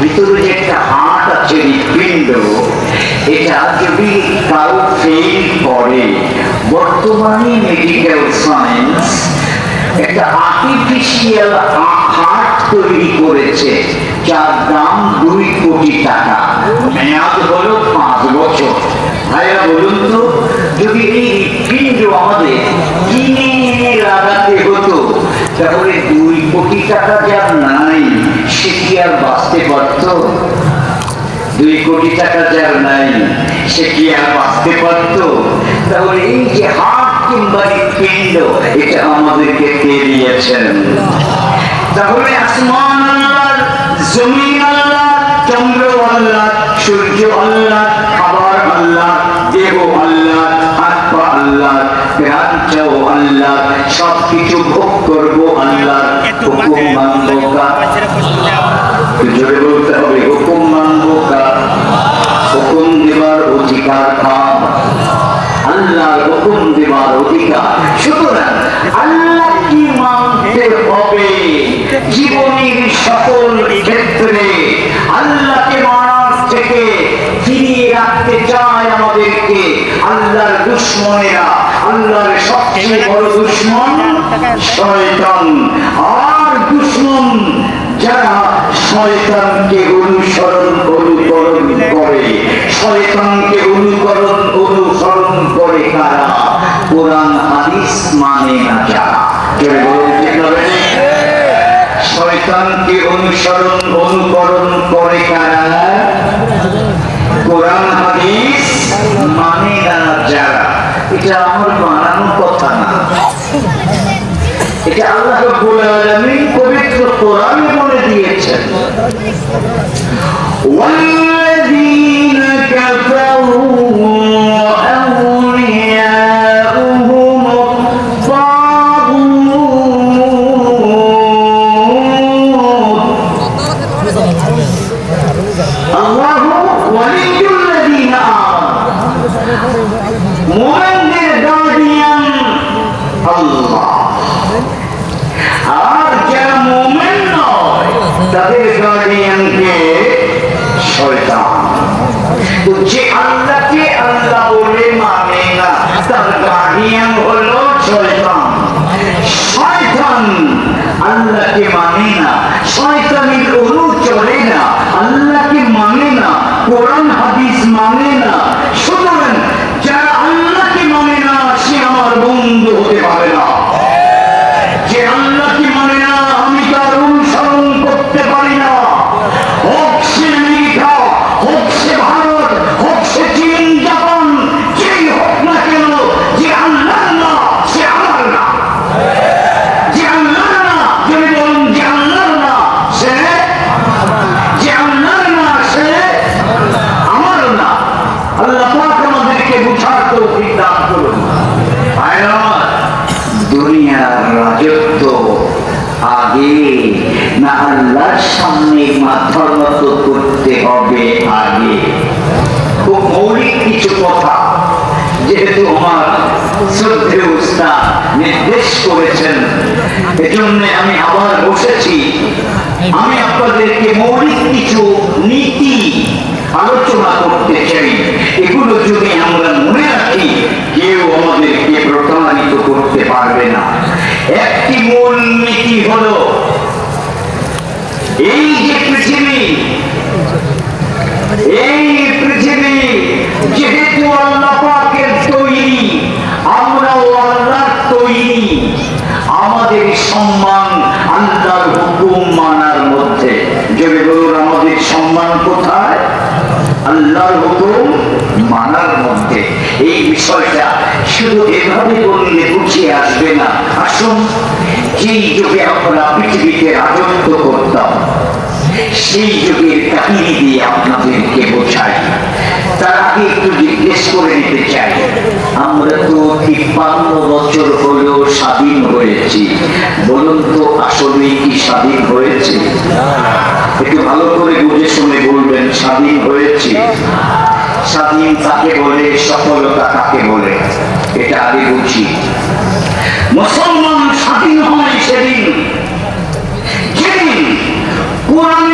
ভিতরে যে একটা হাট আছে হৃৎপিণ্ড এটা যদি কারও ফেল করে, বর্তমানে মেডিকেল সায়েন্স একটা আর্টিফিশিয়াল হার্ট তৈরি করেছে, যার দাম দুই কোটি টাকা। মেয়াদ হলো পাঁচ বছর। ভাইয়া, বলুন তো, যদি এই হৃৎপিণ্ড আমাদের কিনে লাগাতে হতো তাহলে দুই কোটি টাকা যার নাই, সে কি আর বাঁচতে পারত? দুই কোটি টাকা যার নাই, সে কি আর বাঁচতে পারত? তাহলে এই যে হাট কিংবা হৃৎপিণ্ড এটা আমাদেরকে কে দিয়েছেন? তাহলে আসমান আল্লাহ জমিন আল্লাহ চন্দ্র আল্লাহ সূর্য আল্লাহ খাবার আল্লাহ দেহ আল্লাহ হাত পা আল্লাহ প্রাণটাও আল্লাহ সব কিছু ভোগ করব আল্লাহ হুকুম মানবো কার জোরে বলতে হবে হুকুম মানবো কার হুকুম দেবার অধিকার কার? আল্লাহর হুকুম দেবার অধিকার। সুতরাং আল্লাহ কি মানতে হবে? জীবনের সকল ক্ষেত্রে আল্লাহকে মানার থেকে ফিরিয়ে রাখতে চায় আমাদেরকে আল্লাহর দুশ্মনেরা। আল্লাহর সবচেয়ে বড় দুশ্মন শয়তান। আর দুশ্মন যারা শয়তানকে অনুসরণ অনুকরণ করে শয়তানকে অনুকরণ অনুসরণ করে কারা? কোরআন হাদিস মানে না যারা? শয়তানকে অনুসরণ অনুকরণ করে কারা? না কথা। যেহেতু আমার শ্রদ্ধেয় উস্তাদ নির্দেশ করেছেন, এজন্য আমি আবার বসেছি। আমি আপনাদেরকে মৌলিক কিছু নীতি আলোচনা করতে চাই। এগুলো যদি আমরা মনে রাখি, কেউ আমাদেরকে প্রতারিত করতে পারবে না। একটি মূল নীতি হলো, এই যে পৃথিবী এই পৃথিবী যেহেতু আল্লাহ পাকের তৈরি, আমরাও আল্লাহর তৈরি। আমাদের সম্মান আল্লাহর হুকুম মানার মধ্যে। যদি বলুন, আমাদের সম্মান কোথায়? আল্লাহর হুকুম মানার মধ্যে। এই বিষয়টা শুধু এভাবে বললে বুঝিয়ে আসবে না। আসুন যেই যুগে আমরা পৃথিবীতে রাজত্ব করতাম। সেই যুগের কাহিনী দিয়ে আপনাদেরকে বোঝাই তার একটু জিজ্ঞেস করে নিতে চাই আমরা তো তিপ্পান্ন বছর হলো স্বাধীন হয়েছি বলুন তো আসলে কি স্বাধীন হয়েছে একটু ভালো করে বুঝে শুনে বলবেন স্বাধীন হয়েছে স্বাধীন কাকে বলে সফলতা কাকে বলে এটা আগে বুঝি মুসলমান স্বাধীন হয় সেদিন। যেদিন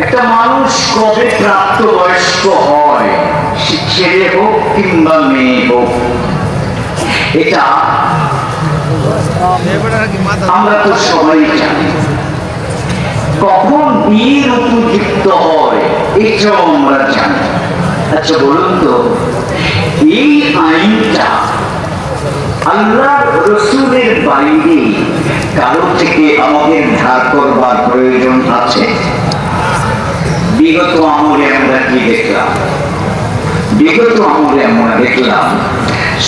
একটা মানুষ কবে প্রাপ্তবয়স্ক হয়, সে ছেলে হোক কিংবা মেয়ে হোক, এটা আমরা তো সবাই জানি। কখন বিয়ের উপযুক্ত হয়, এটাও আমরা জানি। আচ্ছা বলুন তো, এই আইনটা আল্লাহ রসুলের বাইরে কারও থেকে আমাদের ধার করবার প্রয়োজন আছে? বিগত আমলে আমরা কি দেখলাম? বিগত আমলে আমরা দেখলাম,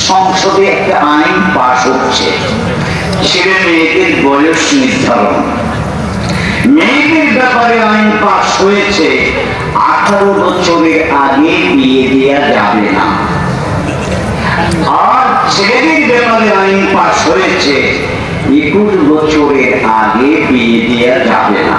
সংসদে একটা আইন পাশ হচ্ছে। ছেলে মেয়েদের বয়স নির্ধারণ। মেয়েদের ব্যাপারে আইন পাশ হয়েছে, আঠারো বছরের আগে বিয়ে দেওয়া যাবে না। আর ছেলেদের ব্যাপারে আইন পাশ হয়েছে, একুশ বছরের আগে বিয়ে দেওয়া যাবে না।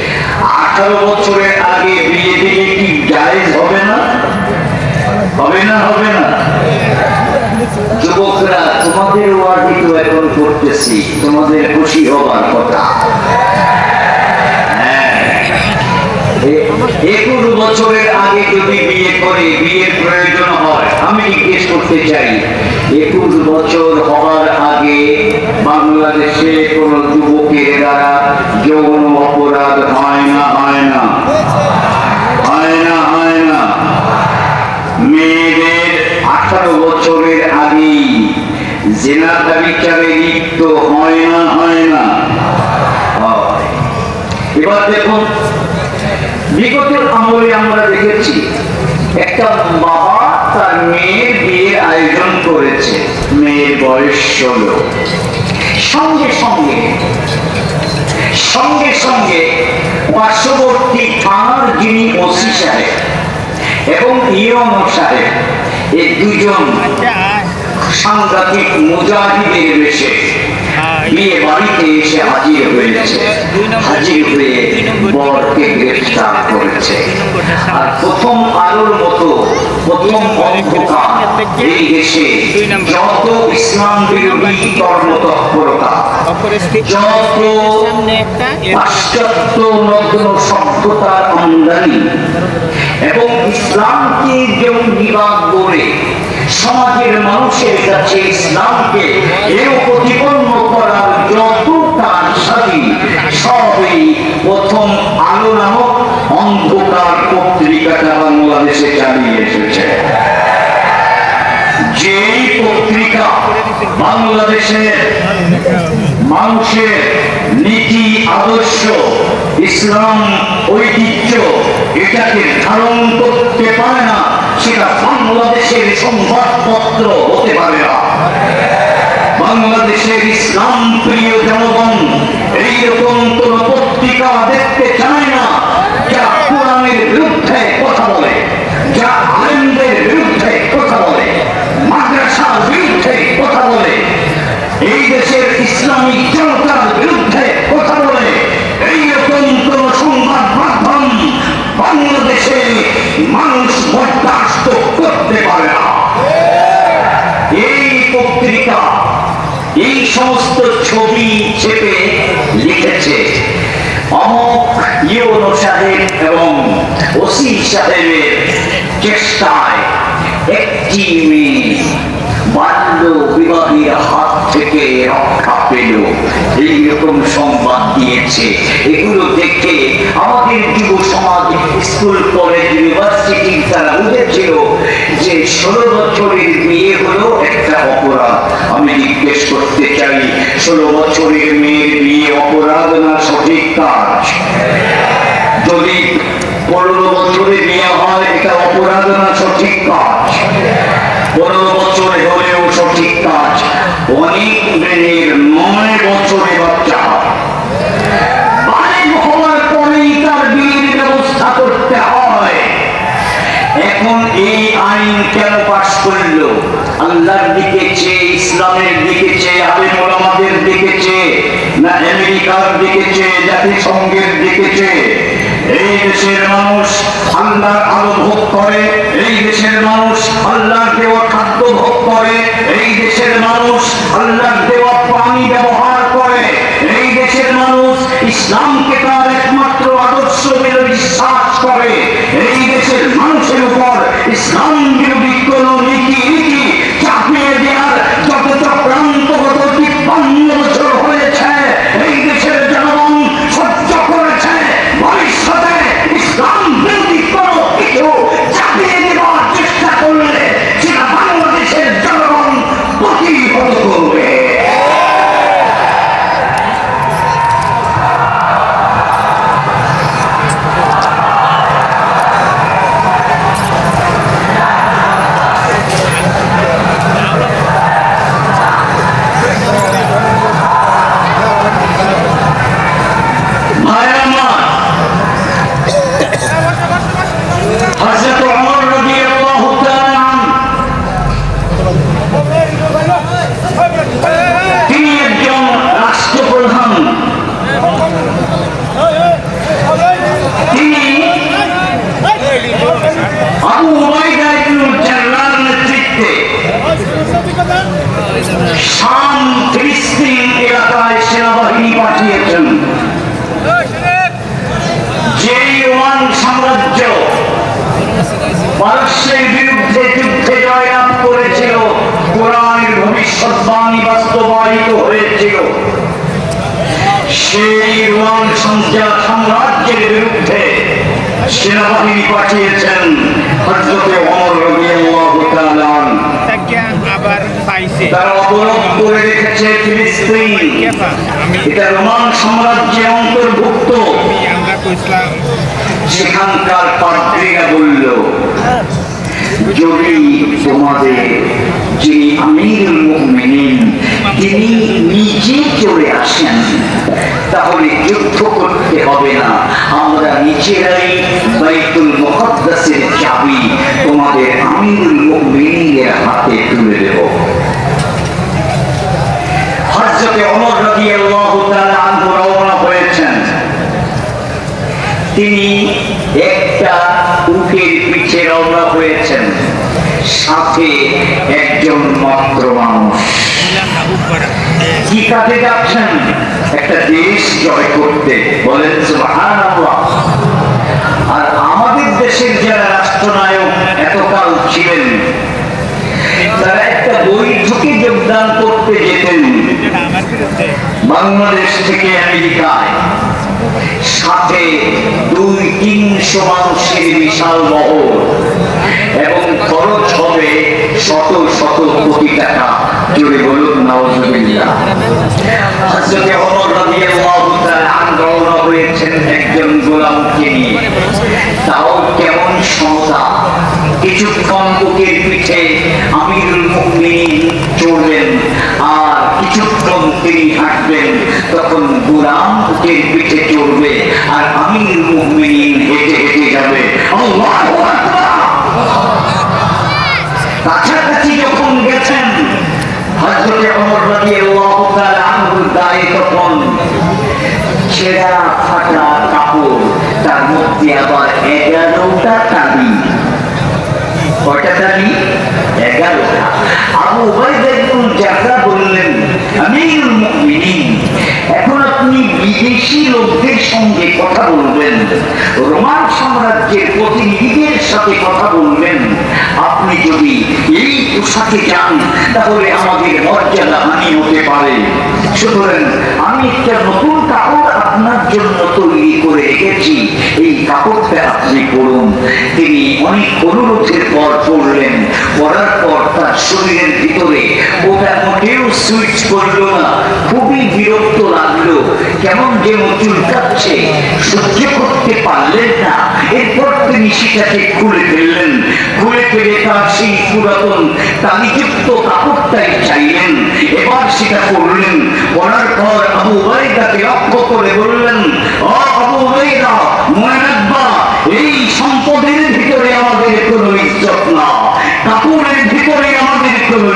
আঠারো বছরের আগে বিয়ে দিলে কি জায়েজ হবে না? হবে না হবে না? যুবকরা, তোমাদের ওয়ার্ডি তো এখন করতেছি, তোমাদের খুশি হবার কথা। হ্যাঁ। একুশ বছরের আগে যদি বিয়ে করে, বিয়ের প্রয়োজন আমি জিজ্ঞেস করতে চাই, একুশ বছর হওয়ার আগে বাংলাদেশে কোন যুবকের দ্বারা যৌন অপরাধ হয় না হয় না? হয় না হয় না। মেয়েদের আঠারো বছরের আগেই জেনা বিচারে লিপ্ত হয় না হয় না? এবার দেখুন, বিগত আমলে আমরা দেখেছি, একটা বাবা তার মেয়ের বিয়ের আয়োজন করেছে। মেয়ের বয়স ষোলো। সঙ্গে সঙ্গে সঙ্গে সঙ্গে পার্শ্ববর্তী থানার যিনি ওসি সাহেব এবং ইয়ন সাহেব এই দুজন সাংঘাতিক মুজাহিদের বেশে বিয়ে বাড়িতে এসে হাজির হয়েছে হাজির হয়ে বরকে গ্রেফতার করেছে আর প্রথম আলোর মতো প্রথম অন্ধকার এই দেশে যত ইসলাম বিরোধী কর্মতৎপরতা যত পাশ্চাত্য নগ্ন সভ্যতার আমদানি এবং ইসলামকে যেমন বিবাদ করে সমাজের মানুষের কাছে ইসলামকে এও প্রতিপন্ন করার যত কাজ সাথী, সবই প্রথম আলো নামক অন্ধকার পত্রিকাটা বাংলাদেশে চালিয়ে এসেছে। যেই পত্রিকা বাংলাদেশের মানুষের নীতি, আদর্শ, ইসলাম, ঐতিহ্য, এটাকে ধারণ করতে পারে না সেটা বাংলাদেশের সংবাদপত্র হতে পারে না। বাংলাদেশের ইসলাম প্রিয় জনগণ, এইরকম কোন পত্রিকা দেখতে চায় না যা কোরআনের বিরুদ্ধে কথা বলে, যা আলেমদের বিরুদ্ধে কথা বলে, মাদ্রাসার বিরুদ্ধে কথা বলে, এই দেশের ইসলামিক জনতার বিরুদ্ধে কথা বলে, এইরকম কোন সংবাদ বাংলাদেশে মানুষ বরদাস্ত করতে পারে না। এই পত্রিকা, এই সমস্ত ছবি চেপে লিখেছে এবং ওসি সাহেবের চেষ্টায় একটি মেয়ে বাল্য বিবাহের হাত থেকে রক্ষা পেল। এইরকম সংবাদ দিয়েছে। এগুলো দেখে আমাদের যুব সমাজ স্কুল, কলেজ ইউনিভার্সিটি তারা বুঝেছিল যে ষোলো বছরের বিয়ে হলো একটা অপরাধ। আমি জিজ্ঞেস করতে চাই, ষোলো বছরের মেয়ের বিয়ে অপরাধ না সঠিক কাজ? যদি পনেরো বছরে বিয়ে হয়, এটা অপরাধ না সঠিক কাজ? পনেরো বছরে হলেও সঠিক কাজ। অনেক মেয়ের নয় বছরে বাচ্চা। করতে হয়। এখন এই আইন কেন পাশ করল? আল্লাহর দিকে চেয়ে, ইসলামের দিকে চেয়ে, আলেম ওলামাদের দিকে চেয়ে, না আমেরিকার দিকে চেয়ে, জাতিসংঘের দিকে চেয়ে, এই দেশের মানুষ আল্লাহর আলো ভোগ করে, এই দেশের মানুষ আল্লাহর দেওয়া খাদ্য ভোগ করে, এই দেশের মানুষ আল্লাহর সেনাবাহিনী পাঠিয়েছেন হজরতে অমর রাদিয়াল্লাহু তাআলা আবার পাইছে। তারা অবরোধ করে রেখেছে ফিলিস্তিন। এটা রোমান সাম্রাজ্যের অন্তর্ভুক্ত। সেখানকার পাদ্রীরা বলল যদি তোমাদের যিনি আমিরুল মুমিনিন, তিনি নিজে চলে আসেন, তাহলে যুদ্ধ করতে হবে না। আমরা নিজেরাই বাইতুল মুকদ্দাসের চাবি তোমাদের আমিরুল মুমিনিনের হাতে তুলে দেব। হযরতে ওমর রাদিয়াল্লাহু তাআলা আনহু রওনা হয়েছেন। তিনি রওনা হয়েছেন সাথে একজন মাত্র মানুষ। কি কাজে যাচ্ছেন? একটা দেশ জয় করতে। বলেন আর আমাদের দেশের যারা রাষ্ট্রনায়ক এতকাল ছিলেন, তারা একটা বৈঠকে যোগদান করতে যেতেন। বাংলাদেশ থেকে আমেরিকায়। সাথে দুই তিনশো মানুষের বিশাল বহর এবং খরচ হবে শত কোটি টাকা জুড়ে বলুন হয়েছেন একজন গোলামকে নিয়ে। তাও কেমন সমতা। কিছুক্ষণ বুকের পিঠে আমিরুল মুমিনিন আর কিছুক্ষণ তিনি হাঁটবেন। তখন গোলাম বুকের পিঠে চড়বে, আর মুমিনিন হেঁটে হেঁটে যাবে। আল্লাহু হযরতে ওমর রাদিয়াল্লাহু তাআলা আনহুর গায়ে তখন ছেঁড়া ফাটা কাপড় তার মধ্যে আবার এগারোটা তাবি কয়টা তাবি এগারোটা আবু বললেন এখন আপনি বিদেশি লোকদের সঙ্গে কথা বলবেন। রোমান সাম্রাজ্যের প্রতিনিধিদের সাথে কথা বলবেন। আপনি যদি এই পোশাকে যান, তাহলে আমাদের মর্যাদা হানি হতে পারে। সুতরাং আমি একটা নতুন কাপড় আপনার জন্য তৈরি করে রেখেছি এই কাপড়টা আপনি পরুন তিনি অনেক অনুরোধের পর পড়লেন। পড়ার পর তার শরীরের ভিতরে ওটা মোটেও সুইচ করল না। খুবই বিরক্ত লাগল। কেমন যে যেন চুলকাচ্ছে সহ্য করতে পারলেন না। এরপর তিনি সেটাকে খুলে ফেললেন। খুলে ফেলে তার সেই পুরাতন তালিযুক্ত কাপড়টাই চাইলেন। এবার সেটা করলেন করার পর আবু উবাইদাকে লক্ষ্য করে বললেন আবু উবাইদা মনে এই সম্পদের ভিতরে আমাদের কোনো ইজ্জত না। কাপড়ের ভিতরে কোনো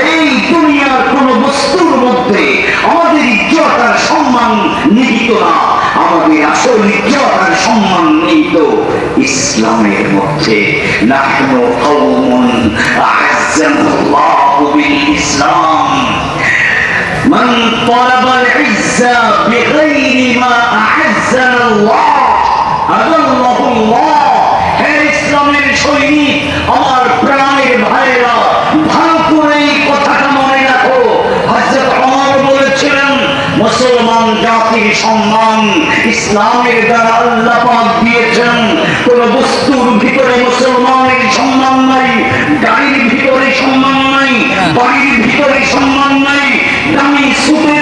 এই দুনিয়ার কোন বস্তুর মধ্যে আমাদের ইজ্জত আর সম্মান নিহিত না। আমাদের আসল ইজ্জত আর সম্মান নিহিত ইসলামের মধ্যে। ইসলাম মান ইসলামের মুসলমান জাতির সম্মান ইসলামের দ্বারা আল্লাহ পাক দিয়েছেন। কোন বস্তুর ভিতরে মুসলমানের সম্মান নাই, গাড়ির ভিতরে সম্মান নাই, বাড়ির ভিতরে সম্মান নাই, দামি সুতের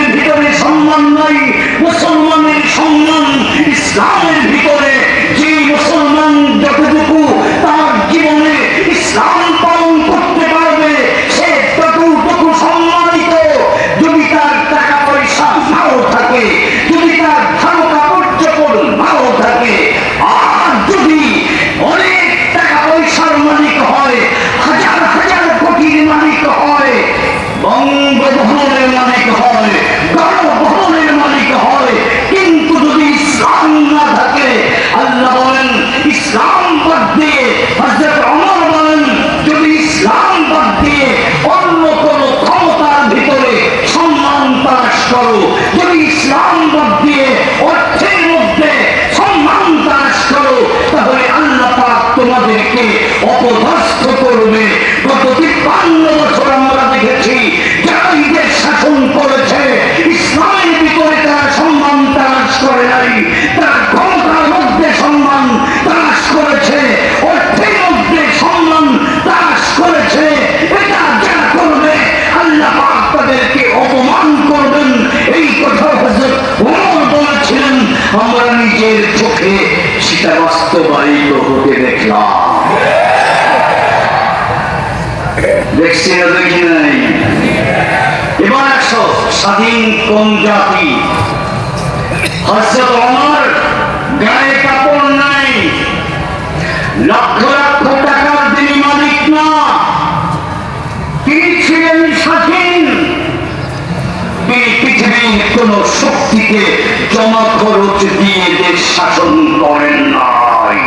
স্বাধীন কোন জাতি? হযরত ওমর গায়ে কাপড় নাই। লক্ষ লক্ষ টাকার তিনি মালিক না তিনি ছিলেন স্বাধীন? তিনি পৃথিবীর কোন শক্তিকে জমা খরচ দিয়ে দেশ শাসন করেন নাই।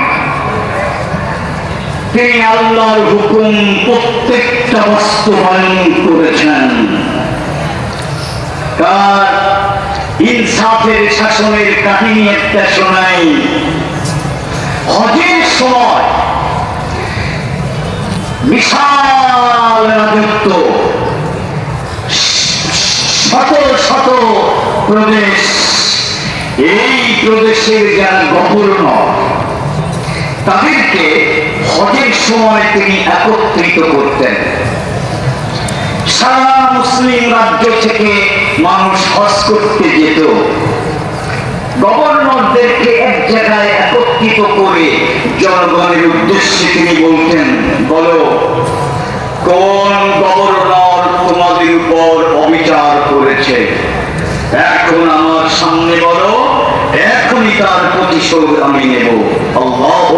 তিনি আল্লাহর হুকুম প্রত্যেকটা বাস্তবায়ন করেছেন। তার ইনসাফের শাসনের কাহিনী একটা শোনাই। হজের সময় বিশাল রাজত্ব, শত শত প্রদেশ, এই প্রদেশের যারা গভর্নর তাদেরকে হজের সময় তিনি একত্রিত করতেন। সারা মুসলিম রাজ্য থেকে মানুষ হজ করতে যেত গভর্নরদেরকে এক জায়গায় একত্রিত করে জনগণের উদ্দেশ্যে তিনি বলতেন, বলো, কোন গভর্নর তোমাদের উপর অবিচার করেছে? এখন আমার সামনে বলো, এখনই তার প্রতিশোধ আমি নেব। আল্লাহু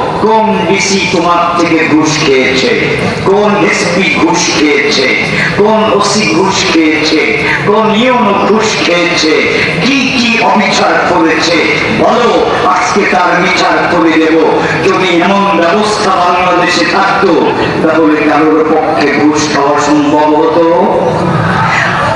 কোন ডিসি তোমার থেকে ঘুষ খেয়েছে? কোন এসপি ঘুষ খেয়েছে? কোন ওসি ঘুষ খেয়েছে? কোন ইউনো ঘুষ খেয়েছে? কি কি অবিচার করেছে? বলো, আজকে তার বিচার করে দেব। যদি এমন ব্যবস্থা বাংলাদেশে থাকতো, তাহলে কারোর পক্ষে ঘুষ খাওয়া সম্ভব হতো?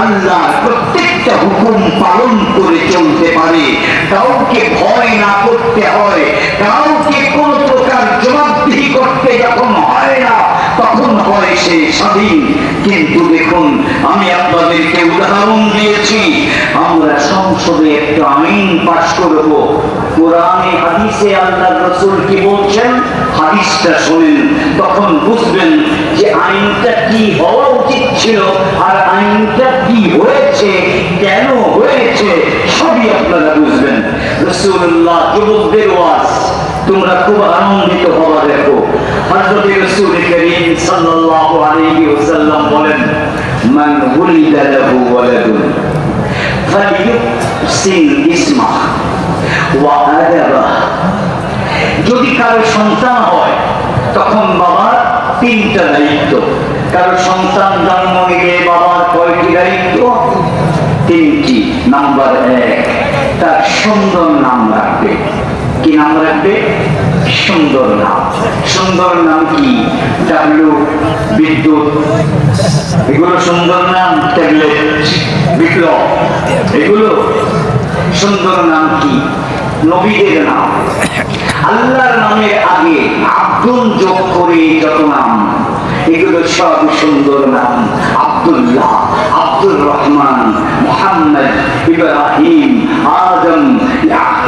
আল্লাহর প্রত্যেকটা হুকুম পালন করে চলতে পারে। কাউকে ভয় না করতে হয়, কাউকে কোন প্রকার জবাবদিহি করতে যখন হয় না তখন হয় সে স্বাধীন। কিন্তু দেখুন, আমি আপনাদেরকে উদাহরণ দিয়েছি। আমরা সংসদে একটা আইন পাশ করব। কোরআনে, হাদিসে আল্লাহ রসুল কি বলছেন? হাদিসটা তখন বুঝবেন যে আইনটা কি হওয়া উচিত ছিল আর আইনটা কি হয়েছে, কেন হয়েছে, সবই আপনারা বুঝবেন। রসুল্লাহ যুবকদের তোমরা খুব আনন্দিত হওয়া দেখো। হযরত রাসূল সাল্লাল্লাহু আলাইহি ওয়াসাল্লাম বলেন, মান লাহু ওয়ালাদুন ইসমা ওয়া আদাবা। যদি কারও সন্তান হয়, তখন বাবার তিনটা দায়িত্ব। কারও সন্তান জন্ম নিলে বাবার কয়টি দায়িত্ব? তিনটি। নাম্বার এক, তার সুন্দর নাম রাখবে। কি নাম রাখবে? সুন্দর নাম। সুন্দর নাম কি? ডাব্লু বিদ্যুৎ। এগুলো সুন্দর নাম, ট্যাবলেট, বিপ্লব। এগুলো সুন্দর নাম কি? নবীদের নাম। আল্লাহর নামের আগে আব্দুল যোগ করে যত নাম, এগুলো সব সুন্দর নাম। আব্দুল্লাহ, আব্দুর রহমান, মোহাম্মদ ইব্রাহিম, আদম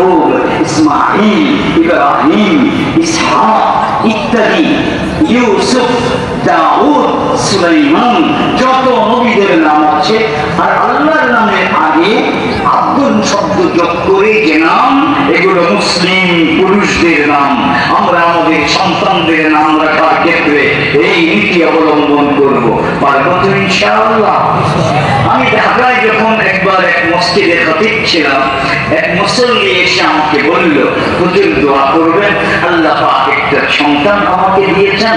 ইয়াকুব ইসমাইল ইব্রাহিম ইসহাক ইত্যাদি। ইউসুফ, দাউদ, সুলাইমান, যত নবীদের নাম আছে, আর আল্লাহর নামের আগে আব্দুল শব্দ যোগ করে যে নাম, এগুলো মুসলিম পুরুষদের নাম। আমরা আমাদের সন্তানদের নাম রাখার ক্ষেত্রে এই নীতি অবলম্বন করব। পারব তো ইনশাআল্লাহ? আমি ঢাকায় যখন একবার এক মসজিদে খতিব ছিলাম, এক মুসল্লি এসে আমাকে বলল, হুজুর, দোয়া করবেন? আল্লাহ পাক একটা সন্তান আমাকে দিয়েছেন।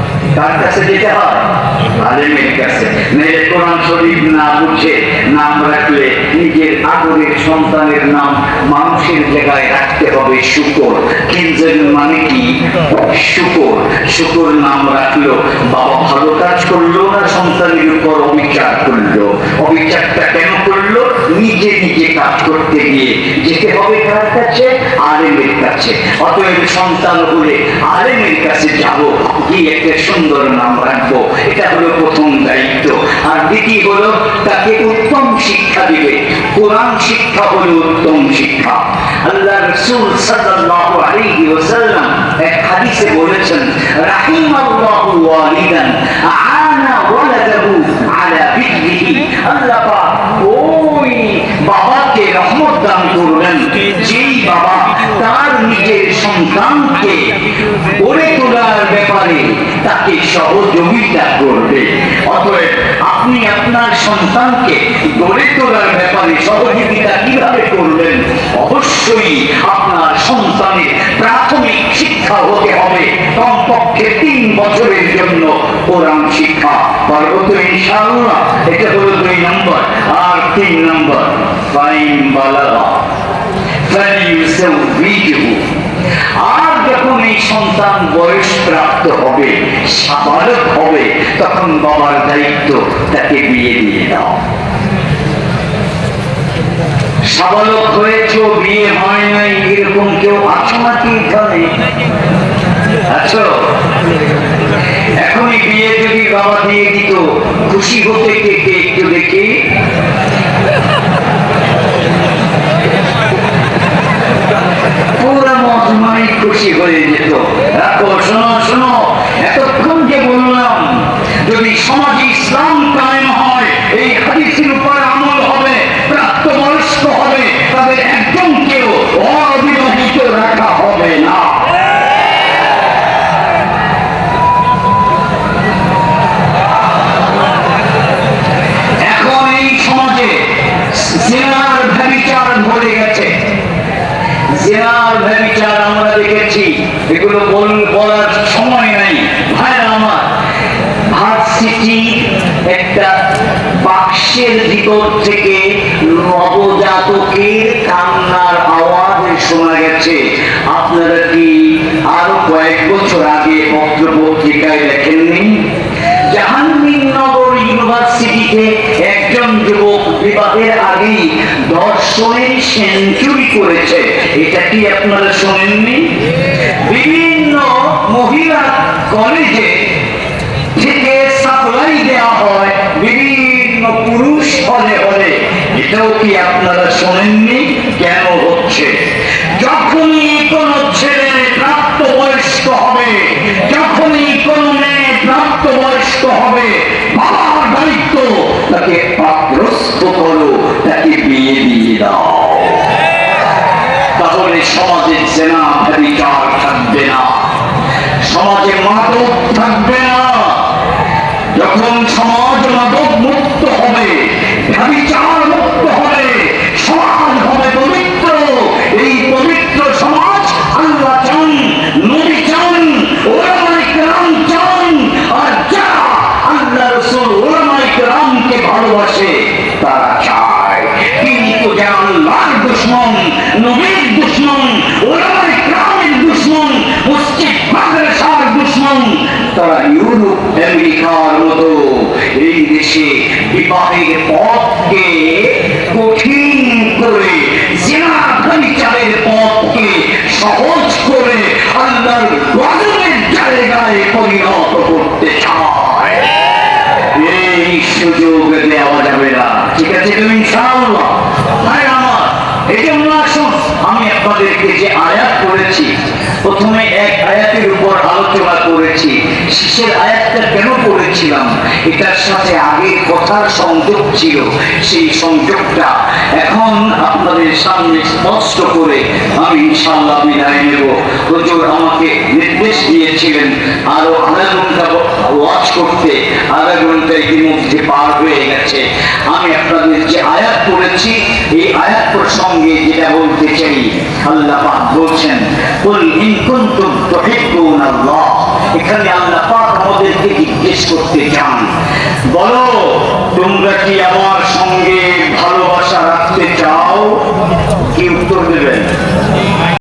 কার কাছে যেতে হয়। আলেমের কাছে। মেয়ে কোরআন শরীফ না বুঝে নাম রাখলে নিজের আদরের সন্তানের নাম মানুষের জায়গায় রাখতে হবে শুকর। কিনজেন মানে কি? শুকর। শুকর নাম রাখল, বাবা ভালো কাজ করল না সন্তানের উপর অবিচার করল? অবিচারটা কেন করল? নিজে নিজে কাজ করতে গিয়ে। যেতে হবে কার কাছে? আলেমের কাছে। অতএব সন্তান হলে আলেমের কাছে যাব। গিয়ে একটা সুন্দর নাম রাখব। এটা হলো প্রথম দায়িত্ব। আর দ্বিতীয় হলো, তাকে উত্তম শিক্ষা দিবে। কোরআন শিক্ষা হলো উত্তম শিক্ষা। আল্লাহ রসুল সাল্লাল্লাহু আলাইহি ওয়াসাল্লাম এক হাদিসে বলেছেন, রাহিমাল্লাহু ওয়ালিদান আনা ওয়ালাদাহু আলা বিররিহি আল্লাহ পাক ওই বাবাকে রহমত দান করবেন যেই বাবা তার নিজের সন্তানকে গড়ে তোলার ব্যাপারে তাকে সহযোগিতা করবে। অতএব আপনি আপনার সন্তানকে গড়ে তোলার ব্যাপারে সহযোগিতা কীভাবে করবেন? অবশ্যই আপনার সন্তানের প্রাথমিক শিক্ষা হতে হবে। কমপক্ষে তিন বছরের জন্য কোরআন শিক্ষা। পার্বত ইনশাআল্লাহ, এটা হলো দুই নম্বর। আর তিন নম্বর, ফাইন ফালিউসাউবিজহু আর যখন এই সন্তান বয়স প্রাপ্ত হবে সাবালক হবে, তখন বাবার দায়িত্ব তাকে বিয়ে দিয়ে দাও। সাবালক হয়েছ বিয়ে হয় নাই, এরকম কেউ আছো নাকি এখানে? আছো? এখনই বিয়ে যদি বাবা দিয়ে দিত, খুশি হতে কে কে একটু দেখি। পুরো পুরা মজমাই খুশি হয়ে যেত। দেখো শোনো শোনো, এতক্ষণ যে বললাম, যদি সমাজে ইসলাম কায়েম হয়, এই হাদিসের জেনার ভ্যাবিচার আমরা দেখেছি। এগুলো বল- বলার সময় নাই। ভাইরা আমার, ভার্সিটি একটা বাক্সের ভিতর থেকে নবজাতকের কান্নার আওয়াজ শোনা গেছে। আপনারা কি আরও কয়েক বছর আগে পত্র পত্রিকায় দেখেননি জাহাঙ্গীরনগর ইউনিভার্সিটিতে একজন যুবক বিবাহের আগেই দর্শনের সেঞ্চুরি করেছে। এটা কি আপনারা শোনেননি? বিভিন্ন মহিলা কলেজে থেকে সাপ্লাই দেওয়া হয় বিভিন্ন পুরুষ হলে হলে। এটাও কি আপনারা শোনেননি? কেন হচ্ছে? যখনই কোনো ছেলে প্রাপ্তবয়স্ক হবে, যখনই কোনো মেয়ে প্রাপ্তবয়স্ক হবে, বাবার দায়িত্ব তাকে দিয়ে দাও তাহলে সমাজে জেনা বিচার থাকবে না। সমাজে মাদক থাকবে না। যখন সমাজ বিবাহের পথকে কঠিন করে জেনা বিচারের পথকে সহজ করে আল্লাহর গজবের জায়গায় পরিণত করতে চায়। এই সুযোগ দেওয়া যাবে না। ঠিক আছে তুমি ইনশাআল্লাহ? আমার, এই জন্য আমি আপনাদেরকে যে আয়াত করেছি প্রথমে এক আয়াতের উপর আলোচনা করেছি, শেষের আয়াতটা কেন করেছিলাম এটার সাথে আগের কথার সংযোগ ছিল, সেই সংযোগটা এখন আপনাদের সামনে স্পষ্ট করে আমি ইনশাল্লাহ বিদায় নেব। হুজুর আমাকে নির্দেশ দিয়েছিলেন আরও আধা ঘণ্টা ওয়াচ করতে, আধা ঘণ্টা ইতিমধ্যে পার হয়ে গেছে। আমি আপনাদের যে আয়াত করেছি এই আয়াত প্রসঙ্গে যেটা বলতে চাই, আল্লাহ বলছেন কুনতুম তুহিব্বুনাল্লাহ এখানে আল্লাহ পাক আমাদেরকে জিজ্ঞেস করতে চান, বলো, তোমরা কি আমার সঙ্গে ভালোবাসা রাখতে চাও? কি উত্তর দেবেন?